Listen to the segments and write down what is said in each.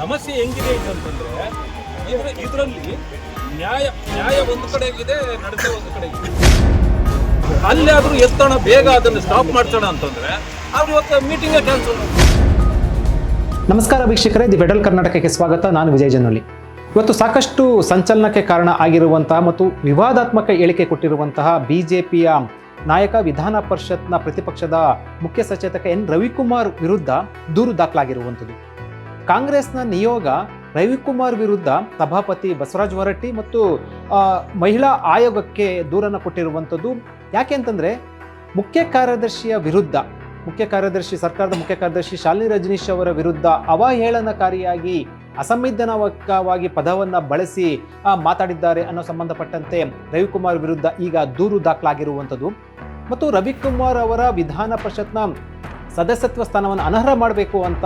ಸಮಸ್ಯೆ ಹೆಂಗಿದೆ ಅಂತಂದ್ರೆ ಇದ್ರ ಇದರಲ್ಲಿ ನ್ಯಾಯ ನ್ಯಾಯ ಒಂದು ಕಡೆ ಇದೆ, ನಡತೆ ಒಂದು ಕಡೆ ಅಲ್ಲಿ ಆದ್ರೂ ಎತ್ತೋಣ, ಬೇಗ ಅದನ್ನು ಸ್ಟಾಪ್ ಮಾಡ್ಸೋಣ ಅಂತಂದ್ರೆ ಅವ್ರು ಇವತ್ತು ಮೀಟಿಂಗ್ ಕ್ಯಾನ್ಸಲ್ ನಮಸ್ಕಾರ ವೀಕ್ಷಕರೇ, ದಿ ಫೆಡರಲ್ ಕರ್ನಾಟಕಕ್ಕೆ ಸ್ವಾಗತ. ನಾನು ವಿಜಯ್ ಜನೋಲಿ ಇವತ್ತು ಸಾಕಷ್ಟು ಸಂಚಲನಕ್ಕೆ ಕಾರಣ ಆಗಿರುವಂತಹ ಮತ್ತು ವಿವಾದಾತ್ಮಕ ಹೇಳಿಕೆ ಕೊಟ್ಟಿರುವಂತಹ ಬಿಜೆಪಿಯ ನಾಯಕ ವಿಧಾನ ಪರಿಷತ್ನ ಪ್ರತಿಪಕ್ಷದ ಮುಖ್ಯ ಸಚೇತಕ ಎನ್ ರವಿಕುಮಾರ್ ವಿರುದ್ಧ ದೂರು ದಾಖಲಾಗಿರುವಂಥದ್ದು. ಕಾಂಗ್ರೆಸ್ನ ನಿಯೋಗ ರವಿಕುಮಾರ್ ವಿರುದ್ಧ ಸಭಾಪತಿ ಬಸವರಾಜ ಹೊರಟ್ಟಿ ಮತ್ತು ಮಹಿಳಾ ಆಯೋಗಕ್ಕೆ ದೂರನ್ನು ಕೊಟ್ಟಿರುವಂಥದ್ದು. ಯಾಕೆ ಅಂತಂದರೆ, ಮುಖ್ಯ ಕಾರ್ಯದರ್ಶಿಯ ವಿರುದ್ಧ, ಮುಖ್ಯ ಕಾರ್ಯದರ್ಶಿ, ಸರ್ಕಾರದ ಮುಖ್ಯ ಕಾರ್ಯದರ್ಶಿ ಶಾಲಿನಿ ರಜನೀಶ್ ಅವರ ವಿರುದ್ಧ ಅವಹೇಳನಕಾರಿಯಾಗಿ ಅಸಂವಿಧಾನಕವಾಗಿ ಪದವನ್ನು ಬಳಸಿ ಮಾತಾಡಿದ್ದಾರೆ ಅನ್ನೋ ಸಂಬಂಧಪಟ್ಟಂತೆ ರವಿಕುಮಾರ್ ವಿರುದ್ಧ ಈಗ ದೂರು ದಾಖಲಾಗಿರುವಂಥದ್ದು. ಮತ್ತು ರವಿಕುಮಾರ್ ಅವರ ವಿಧಾನ ಪರಿಷತ್ನ ಸದಸ್ಯತ್ವ ಸ್ಥಾನವನ್ನು ಅನರ್ಹ ಮಾಡಬೇಕು ಅಂತ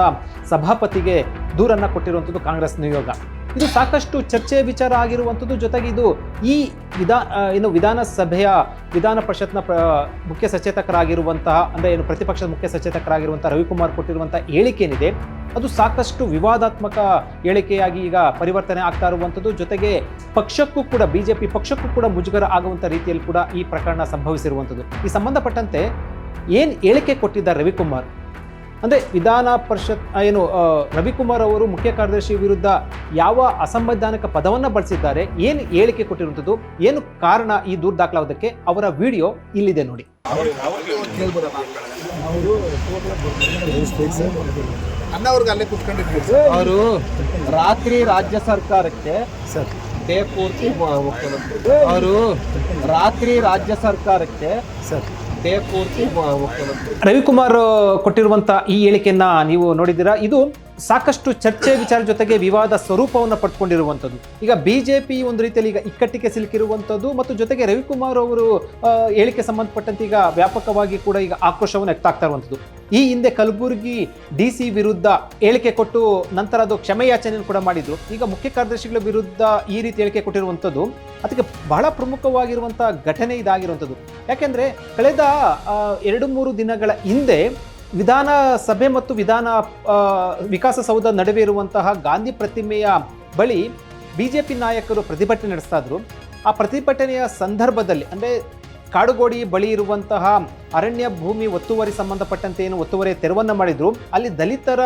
ಸಭಾಪತಿಗೆ ದೂರನ್ನು ಕೊಟ್ಟಿರುವಂಥದ್ದು ಕಾಂಗ್ರೆಸ್ ನಿಯೋಗ. ಇದು ಸಾಕಷ್ಟು ಚರ್ಚೆ ವಿಚಾರ ಆಗಿರುವಂಥದ್ದು ಜೊತೆಗೆ ಇದು ಈ ವಿಧಾ ಏನು ವಿಧಾನಸಭೆಯ ವಿಧಾನ ಪರಿಷತ್ನ ಪ್ರ, ಮುಖ್ಯ ಸಚೇತಕರಾಗಿರುವಂತಹ, ಅಂದರೆ ಏನು ಪ್ರತಿಪಕ್ಷದ ಮುಖ್ಯ ಸಚೇತಕರಾಗಿರುವಂಥ ರವಿಕುಮಾರ್ ಕೊಟ್ಟಿರುವಂಥ ಹೇಳಿಕೆ ಏನಿದೆ ಅದು ಸಾಕಷ್ಟು ವಿವಾದಾತ್ಮಕ ಹೇಳಿಕೆಯಾಗಿ ಈಗ ಪರಿವರ್ತನೆ ಆಗ್ತಾ ಇರುವಂಥದ್ದು. ಜೊತೆಗೆ ಪಕ್ಷಕ್ಕೂ ಕೂಡ, ಬಿಜೆಪಿ ಪಕ್ಷಕ್ಕೂ ಕೂಡ ಮುಜುಗರ ಆಗುವಂಥ ರೀತಿಯಲ್ಲಿ ಕೂಡ ಈ ಪ್ರಕರಣ ಸಂಭವಿಸಿರುವಂಥದ್ದು. ಈ ಸಂಬಂಧಪಟ್ಟಂತೆ ಏನು ಹೇಳಿಕೆ ಕೊಟ್ಟಿದ್ದಾರೆ ರವಿಕುಮಾರ್? ಅಂದರೆ ವಿಧಾನ ಪರಿಷತ್ ಏನು ರವಿಕುಮಾರ್ ಅವರು ಮುಖ್ಯ ಕಾರ್ಯದರ್ಶಿ ವಿರುದ್ಧ ಯಾವ ಅಸಂವಿಧಾನಿಕ ಪದವನ್ನು ಬಳಸಿದ್ದಾರೆ ಏನು ಹೇಳಿಕೆ ಕೊಟ್ಟಿರುವಂಥದ್ದು ಏನು ಕಾರಣ ಈ ದೂರು ದಾಖಲಾಗೋದಕ್ಕೆ ಅವರ ವಿಡಿಯೋ ಇಲ್ಲಿದೆ ನೋಡಿ. ಅಲ್ಲೇ ಕುತ್ಕೊಂಡಿದ್ರು ಅವರು ರಾತ್ರಿ ರಾಜ್ಯ ಸರ್ಕಾರಕ್ಕೆ ಸರ್. ಡೇ ಪೂರ್ತಿ ಅವರು ರಾತ್ರಿ ರಾಜ್ಯ ಸರ್ಕಾರಕ್ಕೆ ಸರ್. ರವಿಕುಮಾರ್ ಕೊಟ್ಟಿರುವಂಥ ಈ ಹೇಳಿಕೆಯನ್ನ ನೀವು ನೋಡಿದ್ದೀರಾ? ಇದು ಸಾಕಷ್ಟು ಚರ್ಚೆ ವಿಚಾರ ಜೊತೆಗೆ ವಿವಾದ ಸ್ವರೂಪವನ್ನು ಪಡ್ಕೊಂಡಿರುವಂಥದ್ದು. ಈಗ ಬಿ ಜೆ ಪಿ ಒಂದು ರೀತಿಯಲ್ಲಿ ಈಗ ಇಕ್ಕಟ್ಟಿಗೆ ಸಿಲುಕಿರುವಂಥದ್ದು ಮತ್ತು ಜೊತೆಗೆ ರವಿಕುಮಾರ್ ಅವರು ಹೇಳಿಕೆ ಸಂಬಂಧಪಟ್ಟಂತೆ ಈಗ ವ್ಯಾಪಕವಾಗಿ ಕೂಡ ಈಗ ಆಕ್ರೋಶವನ್ನು ವ್ಯಕ್ತಾಗ್ತಾ ಇರುವಂಥದ್ದು. ಈ ಹಿಂದೆ ಕಲಬುರಗಿ ಡಿ ಸಿ ವಿರುದ್ಧ ಹೇಳಿಕೆ ಕೊಟ್ಟು ನಂತರ ಅದು ಕ್ಷಮೆಯಾಚನೆಯನ್ನು ಕೂಡ ಮಾಡಿದ್ರು. ಈಗ ಮುಖ್ಯ ಕಾರ್ಯದರ್ಶಿಗಳ ವಿರುದ್ಧ ಈ ರೀತಿ ಹೇಳಿಕೆ ಕೊಟ್ಟಿರುವಂಥದ್ದು ಅದಕ್ಕೆ ಬಹಳ ಪ್ರಮುಖವಾಗಿರುವಂಥ ಘಟನೆ ಇದಾಗಿರುವಂಥದ್ದು. ಯಾಕೆಂದರೆ ಕಳೆದ ಎರಡು ಮೂರು ದಿನಗಳ ಹಿಂದೆ ವಿಧಾನಸಭೆ ಮತ್ತು ವಿಧಾನ ವಿಕಾಸಸೌಧ ನಡುವೆ ಇರುವಂತಹ ಗಾಂಧಿ ಪ್ರತಿಮೆಯ ಬಳಿ ಬಿ ಜೆ ಪಿ ನಾಯಕರು ಪ್ರತಿಭಟನೆ ನಡೆಸ್ತಾ ಇದ್ರು. ಆ ಪ್ರತಿಭಟನೆಯ ಸಂದರ್ಭದಲ್ಲಿ, ಅಂದರೆ ಕಾಡುಗೋಡಿ ಬಳಿ ಇರುವಂತಹ ಅರಣ್ಯ ಭೂಮಿ ಒತ್ತುವರಿ ಸಂಬಂಧಪಟ್ಟಂತೆ ಏನು ಒತ್ತುವರಿ ತೆರವನ್ನು ಮಾಡಿದ್ರು. ಅಲ್ಲಿ ದಲಿತರ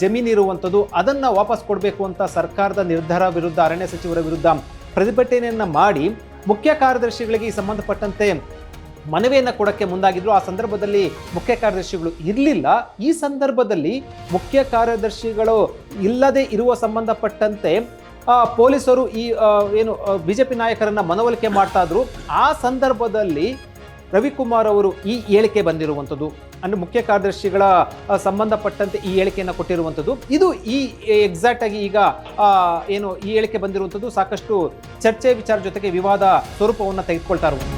ಜಮೀನು ಇರುವಂಥದ್ದು, ಅದನ್ನು ವಾಪಸ್ ಕೊಡಬೇಕು ಅಂತ ಸರ್ಕಾರದ ನಿರ್ಧಾರ ವಿರುದ್ಧ, ಅರಣ್ಯ ಸಚಿವರ ವಿರುದ್ಧ ಪ್ರತಿಭಟನೆಯನ್ನು ಮಾಡಿ ಮುಖ್ಯ ಕಾರ್ಯದರ್ಶಿಗಳಿಗೆ ಈ ಸಂಬಂಧಪಟ್ಟಂತೆ ಮನವಿಯನ್ನು ಕೊಡೋಕ್ಕೆ ಮುಂದಾಗಿದ್ರು. ಆ ಸಂದರ್ಭದಲ್ಲಿ ಮುಖ್ಯ ಕಾರ್ಯದರ್ಶಿಗಳು ಇರಲಿಲ್ಲ. ಈ ಸಂದರ್ಭದಲ್ಲಿ ಮುಖ್ಯ ಕಾರ್ಯದರ್ಶಿಗಳು ಇಲ್ಲದೆ ಇರುವ ಸಂಬಂಧಪಟ್ಟಂತೆ ಪೊಲೀಸರು ಈ ಏನು ಪಿ ನಾಯಕರನ್ನ ಮನವೊಲಿಕೆ ಮಾಡ್ತಾ ಆ ಸಂದರ್ಭದಲ್ಲಿ ರವಿಕುಮಾರ್ ಅವರು ಈ ಹೇಳಿಕೆ ಬಂದಿರುವಂಥದ್ದು. ಅಂದರೆ ಮುಖ್ಯ ಕಾರ್ಯದರ್ಶಿಗಳ ಸಂಬಂಧಪಟ್ಟಂತೆ ಈ ಹೇಳಿಕೆಯನ್ನು ಕೊಟ್ಟಿರುವಂಥದ್ದು. ಇದು ಈ ಎಕ್ಸಾಕ್ಟ್ ಆಗಿ ಈಗ ಏನು, ಈ ಹೇಳಿಕೆ ಬಂದಿರುವಂಥದ್ದು. ಸಾಕಷ್ಟು ಚರ್ಚೆ ವಿಚಾರ ಜೊತೆಗೆ ವಿವಾದ ಸ್ವರೂಪವನ್ನು ತೆಗೆದುಕೊಳ್ತಾ ಇರುವಂಥದ್ದು.